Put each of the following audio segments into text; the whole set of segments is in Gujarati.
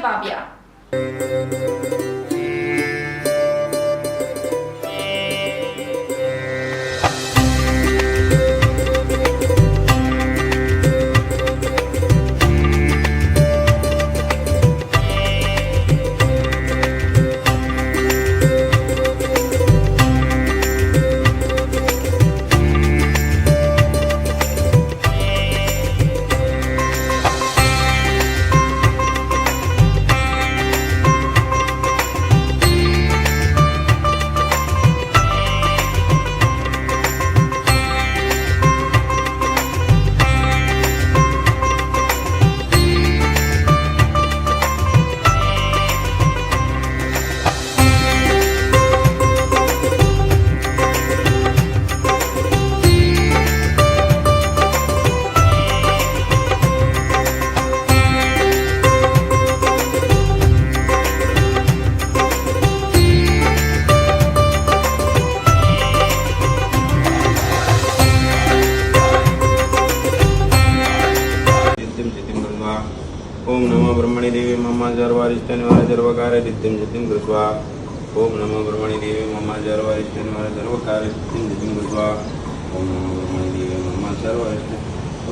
સાહેબ આવ્યા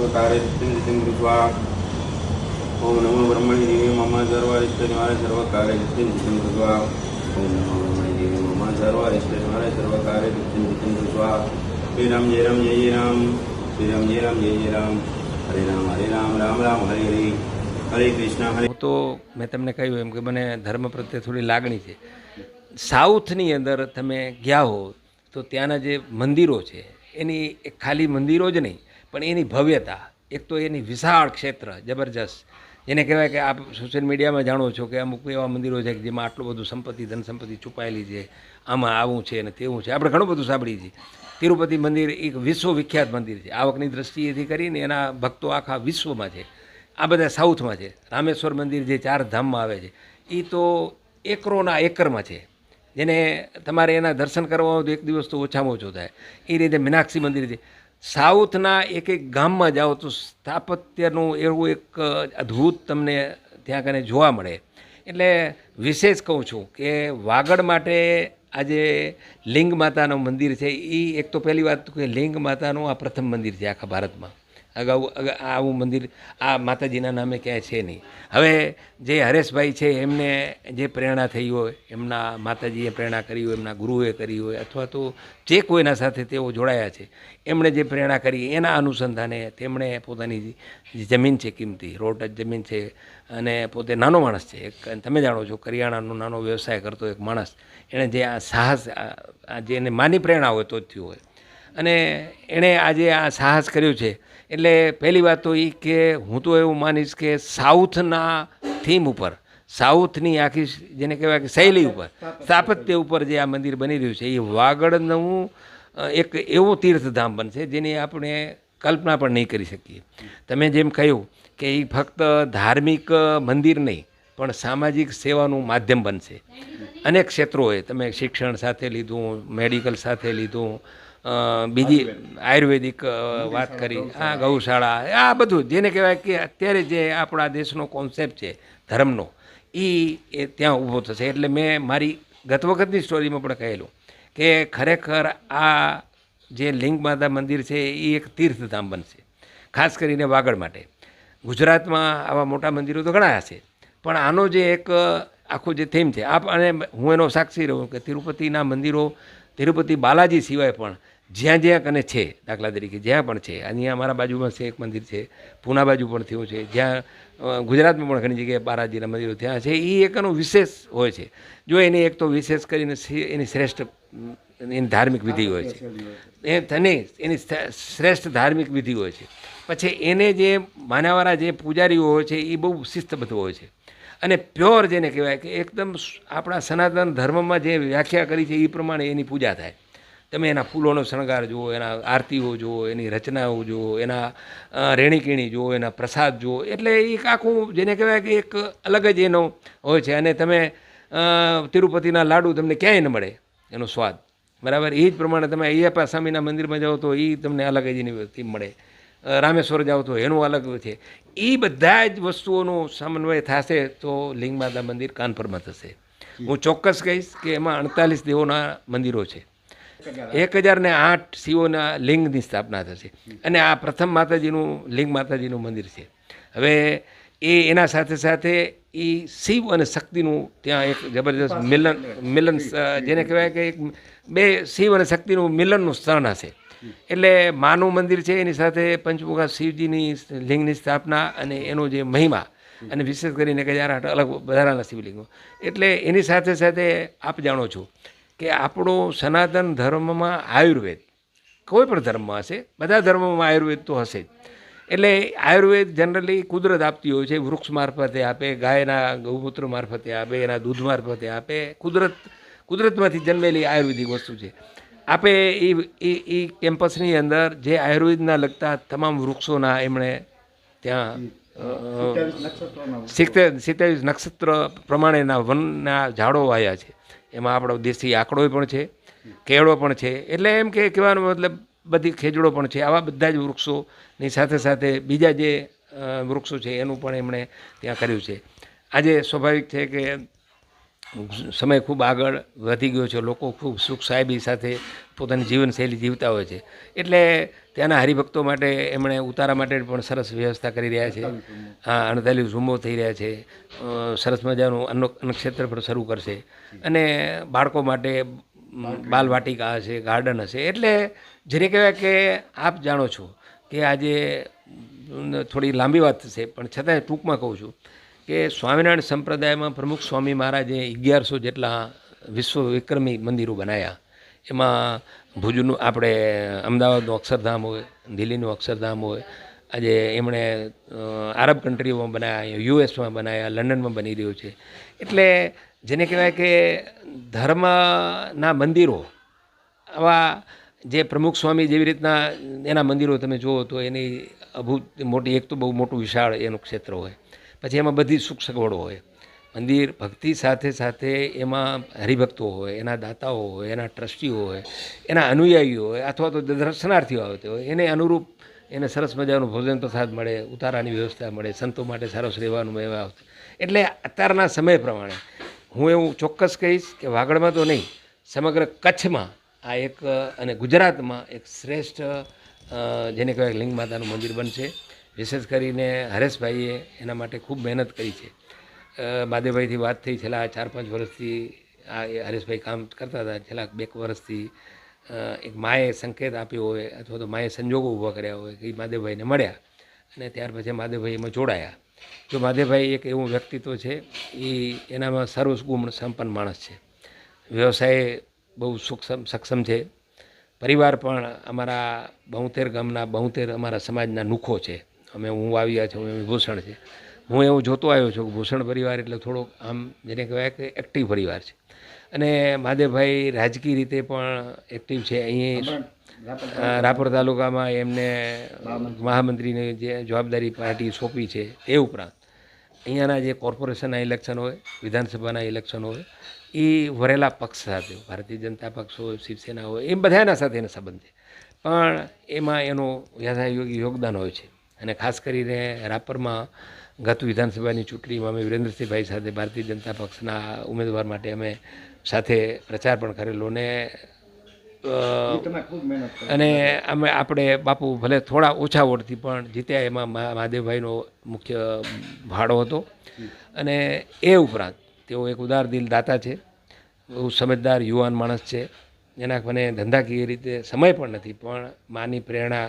સિદ્ધિમ સિદ્ધિમ કૃત્વા ઓમ નમો બ્રહ્મણી દેવી મમ સર્વારિષ્ઠનિવારે સર્વકારે સિદ્ધિમ સિદ્ધિમ કૃત્વા ઓમ નમો બ્રહ્મણી દેવી મમ સર્વારિષ્ઠનિવારે સર્વકારે સિદ્ધિમ સિદ્ધિમ કૃત્વા શ્રી રામ, જય રામ, જય જય રામ. શ્રી રામ, જય રામ, જય જય રામ. હરે રામ હરે રામ રામ રામ, હરે હરે. હરે કૃષ્ણ, હરે હું તો મેં તમને કહ્યું એમ કે મને ધર્મ પ્રત્યે થોડી લાગણી છે. સાઉથની અંદર તમે ગયા હો તો ત્યાંના જે મંદિરો છે, એની ખાલી મંદિરો જ નહીં પણ એની ભવ્યતા, એક તો એની વિશાળ ક્ષેત્ર, જબરજસ્ત. જેને કહેવાય કે આપ સોશિયલ મીડિયામાં જાણો છો કે અમુક એવા મંદિરો છે કે જેમાં આટલું બધું સંપત્તિ ધન સંપત્તિ છુપાયેલી છે, આમાં આવું છે અને તેવું છે. આપણે ઘણું બધું સાંભળીએ છીએ. તિરુપતિ મંદિર એક વિશ્વવિખ્યાત મંદિર છે. આવકની દ્રષ્ટિએથી કરીને એના ભક્તો આખા વિશ્વમાં છે. આ બધા સાઉથમાં છે. રામેશ્વર મંદિર જે ચાર ધામમાં આવે છે એ તો એકરોના એકરમાં છે. જેને તમારે એના દર્શન કરવા હોય તો એક દિવસ તો ઓછામાં ઓછો થાય. એ રીતે મીનાક્ષી મંદિર છે. સાઉથના એક એક ગામમાં જાઓ તો સ્થાપત્યનું એવું એક અદ્ભુત તમને ત્યાં કને જોવા મળે. એટલે વિશેષ કહું છું કે વાગડ માટે આજે લિંગ માતાનું મંદિર છે. એ એક તો પહેલી વાત કે લિંગ માતાનું આ પ્રથમ મંદિર છે આખા ભારતમાં. અગાઉ અગા- આવું મંદિર આ માતાજીના નામે ક્યાંય છે નહીં. હવે જે હરેશભાઈ છે, એમને જે પ્રેરણા થઈ હોય, એમના માતાજીએ પ્રેરણા કરી હોય, એમના ગુરુએ કરી હોય, અથવા તો જે કોઈના સાથે તેઓ જોડાયા છે, એમણે જે પ્રેરણા કરી, એના અનુસંધાને તેમણે પોતાની જમીન છે કિંમતી, રોડ જ જમીન છે, અને પોતે નાનો માણસ છે. એક તમે જાણો છો, કરિયાણાનો નાનો વ્યવસાય કરતો એક માણસ, એણે જે આ સાહસ આ જે એને માની પ્રેરણા હોય તો જ થયું હોય. અને એણે આજે આ સાહસ કર્યું છે એટલે પહેલી વાત તો એ કે હું તો એવું માનીશ કે સાઉથના થીમ ઉપર, સાઉથની આખી જેને કહેવાય કે શૈલી ઉપર, સ્થાપત્ય ઉપર જે આ મંદિર બની રહ્યું છે એ વાગડનું એક એવું તીર્થધામ બનશે જેની આપણે કલ્પના પણ નહીં કરી શકીએ. તમે જેમ કહ્યું કે એ ફક્ત ધાર્મિક મંદિર નહીં, પણ સામાજિક સેવાનું માધ્યમ બનશે. અનેક ક્ષેત્રોએ તમે શિક્ષણ સાથે લીધું, મેડિકલ સાથે લીધું બીજી આયુર્વેદિક વાત કરી. આ ગૌશાળા. આ બધું જેને કહેવાય કે અત્યારે જે આપણા દેશનો કોન્સેપ્ટ છે ધર્મનો એ એ ત્યાં ઊભો થશે. એટલે મેં મારી ગત વખતની સ્ટોરીમાં પણ કહેલું કે ખરેખર આ જે લિંગ માતા મંદિર છે એ એક તીર્થધામ બનશે. ખાસ કરીને વાગડ માટે. ગુજરાતમાં આવા મોટા મંદિરો તો ઘણા હશે. પણ આનો જે એક આખું જે થીમ છે આપ અને હું એનો સાક્ષી રહું કે તિરુપતિના મંદિરો તિરુપતિ બાલાજી સિવાય પણ જ્યાં જ્યાં કને છે દાખલા તરીકે જ્યાં પણ છે અહીંયા અમારા બાજુમાં છે એક મંદિર છે પૂના બાજુ પણ થયું છે જ્યાં ગુજરાતમાં પણ ઘણી જગ્યાએ બારાજીના મંદિરો ત્યાં છે એ એક એનો વિશેષ હોય છે. જો એને એક તો વિશેષ કરીને એની શ્રેષ્ઠ એની ધાર્મિક વિધિ હોય છે. એ તને એની શ્રેષ્ઠ ધાર્મિક વિધિ હોય છે. પછી એને જે માનાવાળા જે પૂજારીઓ હોય છે એ બહુ શિસ્તબદ્ધ હોય છે. અને પ્યોર જેને કહેવાય કે એકદમ આપણા સનાતન ધર્મમાં જે વ્યાખ્યા કરી છે એ પ્રમાણે એની પૂજા થાય. તમે એના ફૂલોનો શણગાર જુઓ એના આરતીઓ જુઓ એની રચનાઓ જુઓ એના રેણીકીણી જુઓ એના પ્રસાદ જુઓ એટલે એક આખું જેને કહેવાય કે એક અલગ જ એનો હોય છે. અને તમે તિરુપતિના લાડુ તમને ક્યાંય ન મળે એનો સ્વાદ. બરાબર? એ જ પ્રમાણે તમે અયપ્પા સ્વામીના મંદિરમાં જાઓ તો એ તમને અલગ જ એની મળે. રામેશ્વર જાઓ તો એનું અલગ છે. એ બધા જ વસ્તુઓનો સમન્વય થશે તો લિંગ માતા મંદિર કાનપુરમાં થશે. હું ચોક્કસ કહીશ કે એમાં અડતાલીસ દેવોના મંદિરો છે. એક હજાર ને આઠ શિવોના લિંગની સ્થાપના થશે. અને આ પ્રથમ માતાજીનું લિંગ માતાજીનું મંદિર છે. હવે એ એના સાથે સાથે એ શિવ અને શક્તિનું ત્યાં એક જબરદસ્ત મિલન મિલન જેને કહેવાય કે એક બે શિવ અને શક્તિનું મિલનનું સ્થાન હશે. એટલે માનું મંદિર છે એની સાથે પંચમુખા શિવજીની લિંગની સ્થાપના અને એનો જે મહિમા અને વિશેષ કરીને કે જ્યારે આઠ અલગ વધારાના શિવલિંગો. એટલે એની સાથે સાથે આપ જાણો છો કે આપણો સનાતન ધર્મમાં આયુર્વેદ, કોઈ પણ ધર્મમાં હશે, બધા ધર્મમાં આયુર્વેદ તો હશે જ. એટલે આયુર્વેદ જનરલી કુદરત આપતી હોય છે, વૃક્ષ મારફતે આપે, ગાયના ગૌમૂત્ર મારફતે આપે, એના દૂધ મારફતે આપે, કુદરત, કુદરતમાંથી જન્મેલી આયુર્વેદિક વસ્તુ છે. આપે એ એ એ કેમ્પસની અંદર જે આયુર્વેદના લગતા તમામ વૃક્ષોના એમણે ત્યાં સિત્તેર સિત્તેવીસ નક્ષત્ર પ્રમાણેના વનના ઝાડો વાયા છે. એમાં આપણો દેશી આંકડો પણ છે, કેળો પણ છે. એટલે એમ કે કહેવાનો મતલબ બધી ખેજડો પણ છે. આવા બધા જ વૃક્ષોની સાથે સાથે બીજા જે વૃક્ષો છે એનું પણ એમણે ત્યાં કર્યું છે. આજે સ્વાભાવિક છે કે સમય ખૂબ આગળ વધી ગયો છે. લોકો ખૂબ સુખ સાહેબી સાથે પોતાની જીવનશૈલી જીવતા હોય છે. એટલે ત્યાંના હરિભક્તો માટે એમણે ઉતારા માટે પણ સરસ વ્યવસ્થા કરી રહ્યા છે. હા અડતાલીસ ઝુંબો થઈ રહ્યા છે. સરસ મજાનું અન્ન, અન્નક્ષેત્ર પણ શરૂ કરશે. અને બાળકો માટે બાલવાટિકા હશે, ગાર્ડન હશે. એટલે જેને કહેવાય કે આપ જાણો છો કે આજે થોડી લાંબી વાત થશે પણ છતાંય ટૂંકમાં કહું છું કે સ્વામિનારાયણ સંપ્રદાયમાં પ્રમુખ સ્વામી મહારાજે અગિયારસો જેટલા વિશ્વ વિક્રમી મંદિરો બનાવ્યા એમાં ભુજનું આપણે અમદાવાદનું અક્ષરધામ હોય, દિલ્હીનું અક્ષરધામ હોય, આજે એમણે આરબ કન્ટ્રીઓમાં બનાવ્યા યુએસમાં બનાવ્યા લંડનમાં બની રહ્યું છે. એટલે જેને કહેવાય કે ધર્મના મંદિરો, આવા જે પ્રમુખ સ્વામી જેવી રીતના એના મંદિરો તમે જુઓ તો એની અભૂત મોટી, એક તો બહુ મોટું વિશાળ એનું ક્ષેત્ર હોય. પછી એમાં બધી સુખ સગવડો હોય. મંદિર, ભક્તિ સાથે સાથે એમાં હરિભક્તો હોય, એના દાતાઓ હોય, એના ટ્રસ્ટીઓ હોય, એના અનુયાયીઓ હોય, અથવા તો દર્શનાર્થીઓ આવતા હોય, એને અનુરૂપ એને સરસ મજાનું ભોજન પ્રસાદ મળે, ઉતારાની વ્યવસ્થા મળે, સંતો માટે સરસ રહેવાનું એવા એટલે અત્યારના સમય પ્રમાણે હું એવું ચોક્કસ કહીશ કે વાગડમાં તો નહીં, સમગ્ર કચ્છમાં આ એક અને ગુજરાતમાં એક શ્રેષ્ઠ જેને કહેવાય લિંગ માતાનું મંદિર બનશે. વિશેષ કરીને હરેશભાઈએ એના માટે ખૂબ મહેનત કરી છે. માધેભાઈથી વાત થઈ છેલ્લા ચાર પાંચ વર્ષથી આ હરેશભાઈ કામ કરતા હતા. છેલ્લા બે વર્ષથી એક માએ સંકેત આપ્યો હોય અથવા તો માએ સંજોગો ઊભા કર્યા હોય કે માધેભાઈને મળ્યા અને ત્યાર પછી માધેભાઈ એમાં જોડાયા. જો માધેભાઈ એક એવું વ્યક્તિત્વ છે એ એનામાં સર્વગુણ સંપન્ન માણસ છે. વ્યવસાય બહુ સુક્ષમ, સક્ષમ છે. પરિવાર પણ અમારા બહુતેર ગામના બહુતેર અમારા સમાજના નુખો છે. અમે હું વાવ્યા છું એમ ભૂષણ છે. હું એવું જોતો આવ્યો છું કે ભૂષણ પરિવાર એટલે થોડોક આમ જેને કહેવાય કે એક્ટિવ પરિવાર છે. અને મહાદેવભાઈ રાજકીય રીતે પણ એક્ટિવ છે. અહીં રાપર તાલુકામાં એમને મહામંત્રીની જે જવાબદારી પાર્ટી સોંપી છે એ ઉપરાંત અહીંયાના જે કોર્પોરેશનના ઇલેક્શન હોય વિધાનસભાના ઇલેક્શન હોય એ વરેલા પક્ષ સાથે ભારતીય જનતા પક્ષ હોય શિવસેના હોય એ બધાના સાથે એનો સંબંધ છે. પણ એમાં એનું યથાયોગી યોગદાન હોય છે. અને ખાસ કરીને રાપરમાં ગત વિધાનસભાની ચૂંટણીમાં અમે વિરેન્દ્રસિંહભાઈ સાથે ભારતીય જનતા પક્ષના ઉમેદવાર માટે અમે સાથે પ્રચાર પણ કરેલો ને અને અમે આપણે બાપુ ભલે થોડા ઓછા વોટથી પણ જીત્યા એમાં મહાદેવભાઈનો મુખ્ય ભાડો હતો. અને એ ઉપરાંત તેઓ એક ઉદાર દિલ દાતા છે બહુ સમજદાર યુવાન માણસ છે. એના મને ધંધાકીય રીતે સમય પણ નથી પણ માની પ્રેરણા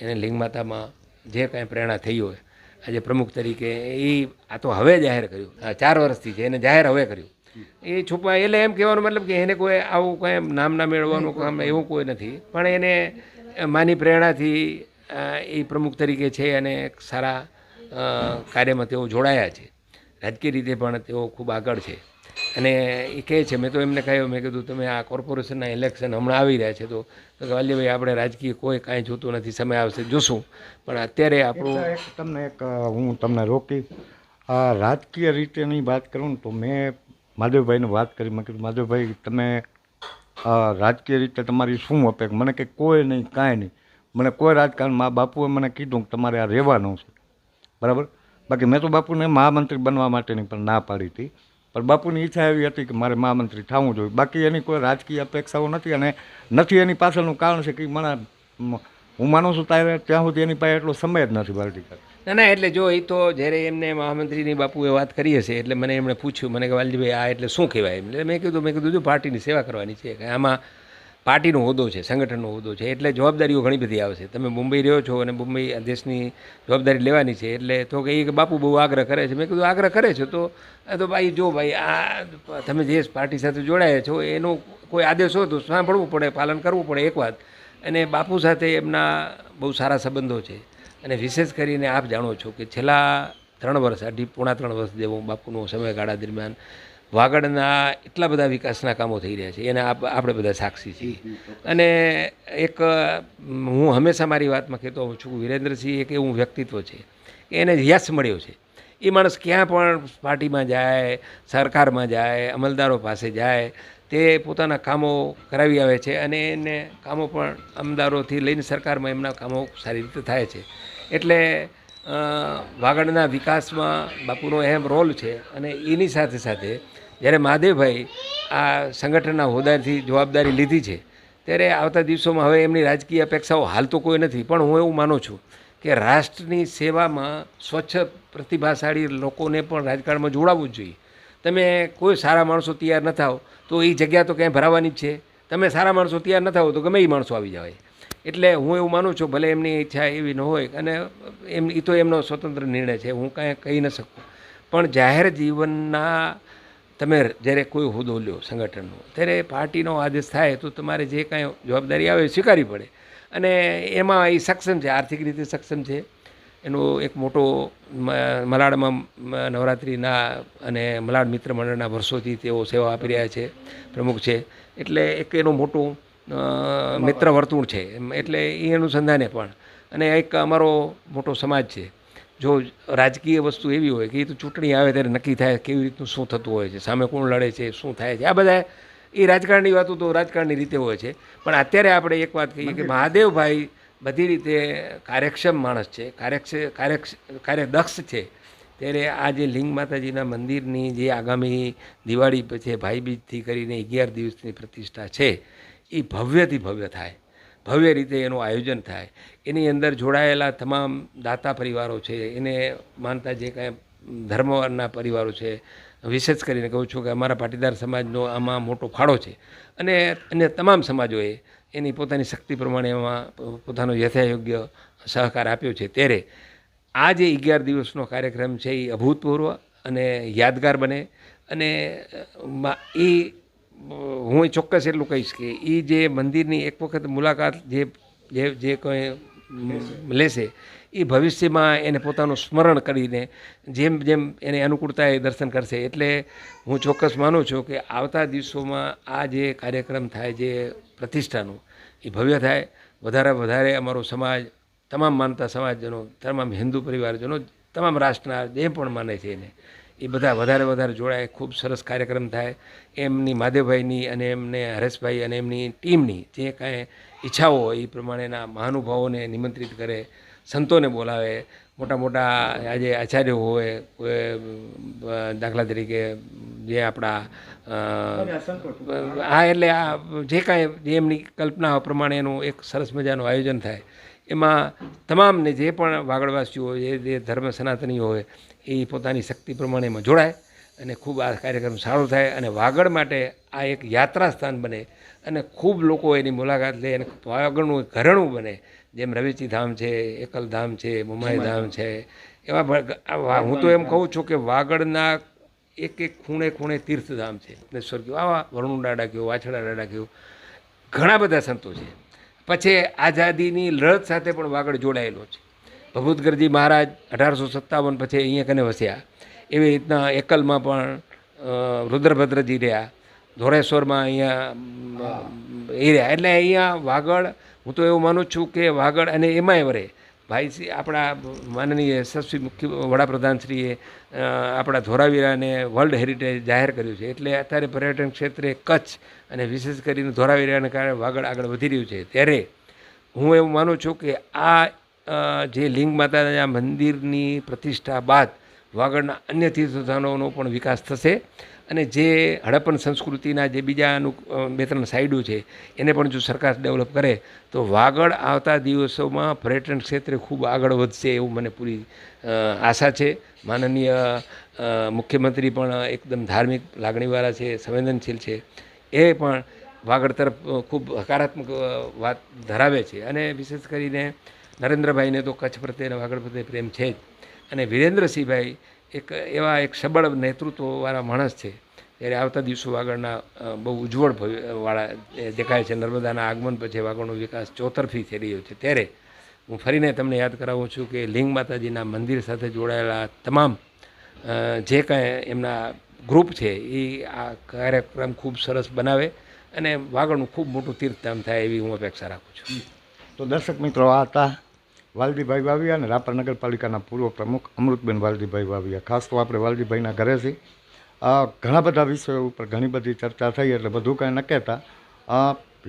એને લિંગ માતામાં જે કાંઈ પ્રેરણા થઈ હોય, આજે પ્રમુખ તરીકે એ આ તો હવે જાહેર કર્યું. ચાર વર્ષથી છે, એને જાહેર હવે કર્યું. એ છુપા, એટલે એમ કહેવાનો મતલબ કે એને કોઈ આવું કાંઈ નામ ના મેળવવાનું કામ એવું કોઈ નથી. પણ એને માની પ્રેરણાથી એ પ્રમુખ તરીકે છે અને સારા કાર્યમાં તેઓ જોડાયા છે. રાજકીય રીતે પણ તેઓ ખૂબ આગળ છે. અને એ કહે છે મેં તો એમને કહ્યું મેં કીધું તમે આ કોર્પોરેશનના ઇલેક્શન હમણાં આવી રહ્યા છે. તો વાલીભાઈ આપણે રાજકીય કોઈ કાંઈ જોતું નથી સમય આવશે જોશું. પણ અત્યારે આપણું તમને એક હું તમને રોકી. આ રાજકીય રીતેની વાત કરું તો મેં માધવભાઈને વાત કરી મેં કીધું માધવભાઈ તમે રાજકીય રીતે તમારી શું અપેક્ષા? મને કે કોઈ નહીં કાંઈ નહીં. મને કોઈ રાજકારણ મા બાપુએ મને કીધું કે તમારે આ રહેવાનું છે. બરાબર? બાકી મેં તો બાપુને મહામંત્રી બનવા માટેની પણ ના પાડી હતી. પણ બાપુની ઈચ્છા એવી હતી કે મારે મહામંત્રી થવું જોઈએ. બાકી એની કોઈ રાજકીય અપેક્ષાઓ નથી અને નથી એની પાછળનું કારણ છે કે મને હું માનું છું ત્યારે ત્યાં સુધી એની પાસે એટલો સમય જ નથી બાલટી ના ના, એટલે જો એ તો જ્યારે એમને મહામંત્રીની બાપુએ વાત કરી હશે, એટલે મને એમણે પૂછ્યું, મને કે વાલજીભાઈ, આ એટલે શું કહેવાય એટલે મેં કીધું મેં કીધું, જો પાર્ટીની સેવા કરવાની છે, કે આમાં પાર્ટીનો હોદ્દો છે, સંગઠનનો હોદ્દો છે, એટલે જવાબદારીઓ ઘણી બધી આવશે તમે મુંબઈ રહ્યો છો અને મુંબઈ દેશની જવાબદારી લેવાની છે, એટલે તો કે એ કે બાપુ બહુ આગ્રહ કરે છે. મેં કીધું, આગ્રહ કરે છે તો? તો ભાઈ, જો ભાઈ, આ તમે જે પાર્ટી સાથે જોડાયા છો, એનો કોઈ આદેશ હોય તો સાંભળવું પડે, પાલન કરવું પડે એક વાત. અને બાપુ સાથે એમના બહુ સારા સંબંધો છે. અને વિશેષ કરીને આપ જાણો છો કે છેલ્લા ત્રણ વર્ષ અઢી પોણા ત્રણ વર્ષ જેવો બાપુનો સમયગાળા દરમિયાન વાગડના એટલા બધા વિકાસના કામો થઈ રહ્યા છે, એના આપણે બધા સાક્ષી છીએ. અને એક, હું હંમેશા મારી વાતમાં કહેતો હોઉં છું, વિરેન્દ્રસિંહ એક એવું વ્યક્તિત્વ છે કે એને યશ મળ્યો છે. એ માણસ ક્યાં પણ પાર્ટીમાં જાય, સરકારમાં જાય, અમલદારો પાસે જાય, તે પોતાના કામો કરાવી આવે છે અને એને કામો પણ અમદારોથી લઈને સરકારમાં એમના કામો સારી રીતે થાય છે. એટલે વાગડના વિકાસમાં બાપુનો અહેમ રોલ છે અને એની સાથે સાથે જ્યારે મહાદેવભાઈ આ સંગઠનના હોદ્દાથી જવાબદારી લીધી છે, ત્યારે આવતા દિવસોમાં હવે એમની રાજકીય અપેક્ષાઓ હાલ તો કોઈ નથી, પણ હું એવું માનું છું કે રાષ્ટ્રની સેવામાં સ્વચ્છ પ્રતિભાશાળી લોકોને પણ રાજકારણમાં જોડાવવું જ જોઈએ. તમે કોઈ સારા માણસો તૈયાર ન થાવ તો એ જગ્યા તો ક્યાંય ભરાવાની જ છે. તમે સારા માણસો તૈયાર ન થાવ તો ગમે એ માણસો આવી જાય એટલે હું એવું માનું છું, ભલે એમની ઈચ્છા એવી ન હોય, અને એમ એ તો એમનો સ્વતંત્ર નિર્ણય છે, હું કાંઈ કહી ન શકું. પણ જાહેર જીવનના તમે જ્યારે કોઈ હોદ્દો લ્યો સંગઠનનો, ત્યારે પાર્ટીનો આદેશ થાય તો તમારે જે કાંઈ જવાબદારી આવે એ સ્વીકારવી પડે. અને એમાં એ સક્ષમ છે, આર્થિક રીતે સક્ષમ છે. એનો એક મોટો મલાડમાં નવરાત્રિના અને મલાડ મિત્ર મંડળના વર્ષોથી તેઓ સેવા આપી રહ્યા છે, પ્રમુખ છે. એટલે એક એનું મોટું મિત્ર વર્તુળ છે. એટલે એ અનુસંધાને પણ. અને એક અમારો મોટો સમાજ છે. જો રાજકીય વસ્તુ એવી હોય કે એ તો ચૂંટણી આવે ત્યારે નક્કી થાય કેવી રીતનું શું થતું હોય છે સામે કોણ લડે છે શું થાય છે. આ બધા એ રાજકારણની વાતો તો રાજકારણની રીતે હોય છે. પણ અત્યારે આપણે એક વાત કહીએ કે મહાદેવભાઈ બધી રીતે કાર્યક્ષમ માણસ છે. કાર્યક્ષ કાર્યક્ષ કાર્યદક્ષ છે. ત્યારે આ જે લિંગ માતાજીના મંદિરની જે આગામી દિવાળી પછી ભાઈબીજથી કરીને અગિયાર દિવસની પ્રતિષ્ઠા છે. એ ભવ્યથી ભવ્ય થાય. ભવ્ય રીતે એનું આયોજન થાય. એની અંદર જોડાયેલા તમામ દાતા પરિવારો છે, એને માનતા જે કાંઈ ધર્મના પરિવારો છે, વિશેષ કરીને કહું છું કે અમારા પાટીદાર સમાજનો આમાં મોટો ફાળો છે. અને અન્ય તમામ સમાજોએ એની પોતાની શક્તિ પ્રમાણે એમાં પોતાનો યથાયોગ્ય સહકાર આપ્યો છે. ત્યારે આ જે અગિયાર દિવસનો કાર્યક્રમ છે એ અભૂતપૂર્વ અને યાદગાર બને. અને એ હું ચોક્કસ એટલું કહીશ કે એ જે મંદિરની એક વખત મુલાકાત જે જે જે કંઈ લેશે એ ભવિષ્યમાં એને પોતાનું સ્મરણ કરીને જેમ જેમ એને અનુકૂળતા એ દર્શન કરશે. એટલે હું ચોક્કસ માનું છું કે આવતા દિવસોમાં આ જે કાર્યક્રમ થાય, જે પ્રતિષ્ઠાનું એ ભવ્ય થાય. વધારે વધારે અમારો સમાજ, તમામ માનતા સમાજજનો, તમામ હિન્દુ પરિવારજનો, તમામ રાષ્ટ્રના જે પણ માને છે એને એ બધા વધારે વધારે જોડાય, ખૂબ સરસ કાર્યક્રમ થાય. એમની મહાદેવભાઈની અને એમને હરેશભાઈ અને એમની ટીમની જે કાંઈ ઈચ્છાઓ હોય એ પ્રમાણેના મહાનુભાવોને નિમંત્રિત કરે, સંતોને બોલાવે. મોટા મોટા આજે આચાર્યો હોય દાખલા તરીકે જે આપણા હા, એટલે આ જે કાંઈ જે એમની કલ્પના પ્રમાણે એનું એક સરસ મજાનું આયોજન થાય. એમાં તમામને જે પણ વાગડવાસીઓ હોય જે ધર્મ સનાતની હોય એ પોતાની શક્તિ પ્રમાણે એમાં જોડાય અને ખૂબ આ કાર્યક્રમ સારો થાય અને વાગડ માટે આ એક યાત્રા સ્થાન બને અને ખૂબ લોકો એની મુલાકાત લે અને વાગડનું ઘરેણું બને, જેમ રવેચી ધામ છે, એકલધામ છે મુમાઈ ધામ છે, એવા હું તો એમ કહું છું કે વાગડના એક એક ખૂણે ખૂણે તીર્થધામ છે. કયો આવા વરુણ દાડા કયો વાછડા દાડા કયો ઘણા બધા સંતો છે. પછી આઝાદીની લડત સાથે પણ વાગડ જોડાયેલો છે. ભભૂતગરજી મહારાજ અઢારસો સત્તાવન પછી અહીંયા કને વસ્યા. એવી રીતના એકલમાં પણ રુદ્રભદ્રજી રહ્યા. ધોરેશ્વરમાં અહીંયા એ રહ્યા. એટલે અહીંયા વાગડ, હું તો એવું માનું છું કે વાગડ અને એમાંય વરે. ભાઈ શ્રી આપણા માનનીય યશસ્વી મુખ્ય વડાપ્રધાનશ્રીએ આપણા ધોરાવીરાને વર્લ્ડ હેરિટેજ જાહેર કર્યું છે. એટલે અત્યારે પર્યટન ક્ષેત્રે કચ્છ અને વિશેષ કરીને ધોરાવીરાને કારણે વાગડ આગળ વધી રહ્યું છે. ત્યારે હું એવું માનું છું કે આ જે લિંગ માતાના મંદિરની પ્રતિષ્ઠા બાદ વાગડના અન્ય તીર્થસ્થાનોનો પણ વિકાસ થશે અને જે હડપ્પન સંસ્કૃતિના જે બીજા અનુ અ, બે ત્રણ સાઈડો છે એને પણ જો સરકાર ડેવલપ કરે તો વાગડ આવતા દિવસોમાં પર્યટન ક્ષેત્રે ખૂબ આગળ વધશે એવું મને પૂરી આશા છે. માનનીય મુખ્યમંત્રી પણ એકદમ ધાર્મિક લાગણીવાળા છે સંવેદનશીલ છે. એ પણ વાગડ તરફ ખૂબ હકારાત્મક વાત ધરાવે છે અને વિશેષ કરીને નરેન્દ્રભાઈને તો કચ્છ પ્રત્યે વાગડ પ્રત્યે પ્રેમ છે જ. અને વિરેન્દ્રસિંહભાઈ એક એવા એક સબળ નેતૃત્વવાળા માણસ છે. ત્યારે આવતા દિવસો વાગડના બહુ ઉજ્જવળ વાળા દેખાય છે. નર્મદાના આગમન પછી વાગડનો વિકાસ ચોતરફી થઈ રહ્યો છે. ત્યારે હું ફરીને તમને યાદ કરાવું છું કે લિંગ માતાજીના મંદિર સાથે જોડાયેલા તમામ જે કાંઈ એમના ગ્રુપ છે, એ આ કાર્યક્રમ ખૂબ સરસ બનાવે અને વાગડનું ખૂબ મોટું તીર્થધામ થાય એવી હું અપેક્ષા રાખું છું. તો દર્શક મિત્રો, આ હતા વાલજીભાઈ વાવિયા અને રાપર નગરપાલિકાના પૂર્વ પ્રમુખ અમૃતબેન વાલજીભાઈ વાવિયા. ખાસ તો આપણે વાલજીભાઈના ઘરે છીએ. આ ઘણા બધા વિષયો ઉપર ઘણી બધી ચર્ચા થઈ એટલે બધું કાંઈ ન કહેતા.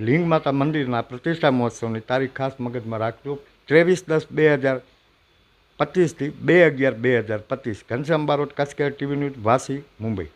લિંગ માતા મંદિરના પ્રતિષ્ઠા મહોત્સવની તારીખ ખાસ મગજમાં રાખજો. ત્રેવીસ દસ બે હજાર પચીસથી બે અગિયાર બે હજાર પચીસ. Ghanshyam Barot Kutch care TV news, Vashi, Mumbai.